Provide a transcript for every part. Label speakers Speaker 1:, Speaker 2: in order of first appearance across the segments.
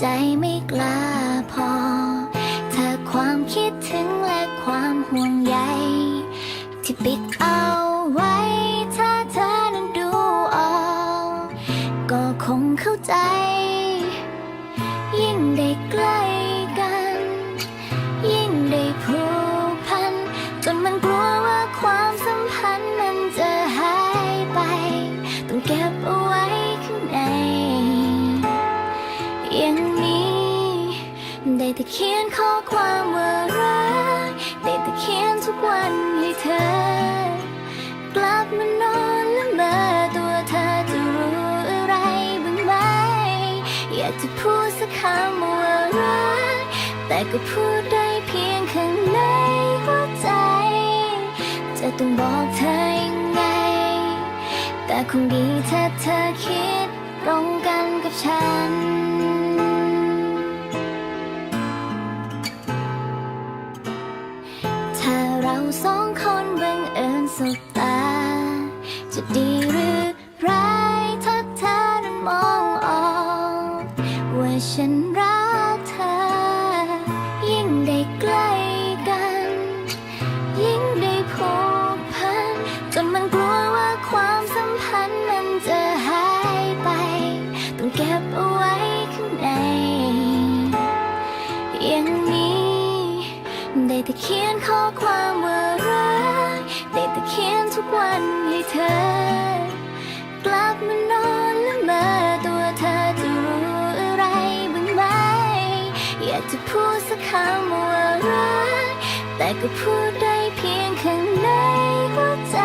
Speaker 1: ใจไม่กล้าพอถ้าความคิดถึงและความห่วงใยที่ปิดเอาไว้ อย่างนี้ ได้แต่เขียนข้อความว่ารัก ได้แต่เขียนทุกวันให้เธอ กลับมานอนและเมื่อตัวเธอจะรู้อะไรบ้างไหม อยากจะพูดสักคำว่ารัก แต่ก็พูดได้เพียงข้างในหัวใจ จะต้องบอกเธอยังไง แต่คงดีถ้าเธอคิดตรงกันกับฉัน สองคนบังเอิญสบตา จะดีหรือร้ายถ้าเธอนั้นมองออกว่าฉันรัก ได้แต่เขียนข้อความว่ารักได้แต่เขียนทุกวันให้เธอ กลับมานอนและเมื่อตัวเธอจะรู้อะไรบ้างไหม อยากจะพูดสักคำว่ารัก แต่ก็พูดได้เพียงข้างในหัวใจ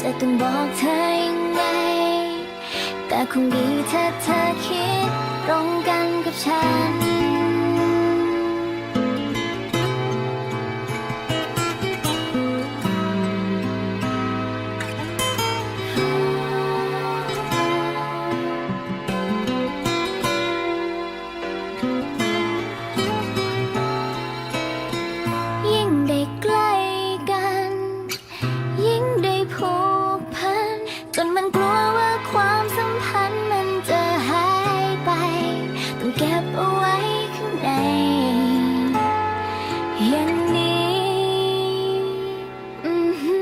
Speaker 1: จะต้องบอกเธอยังไง แต่คงดีถ้าเธอคิดตรงกันกับฉัน นจนมันกลัวว่าความสัมพันธ์มันจะหายไป ต้องเก็บเอาไว้ข้างในอย่างนี้อือหื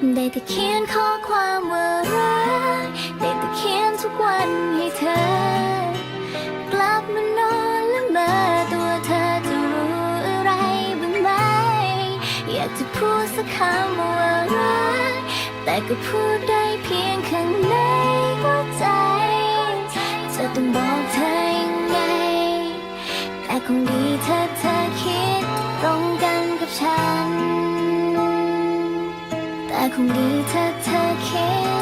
Speaker 1: อได้แต่เขียนข้อความว่ารักได้แต่เขียนทุกวันให้เธอ กลับมานอนและเมื่อตัวเธอจะรู้อะไรบ้างไหมอยากจะพูดสักคำว่ารัก แต่ก็พูดได้เพียงข้างในหัวใจจะต้องบอกเธอยังไง แต่คงดีถ้าเธอคิดตรงกันกับฉัน แต่คงดีถ้าเธอคิด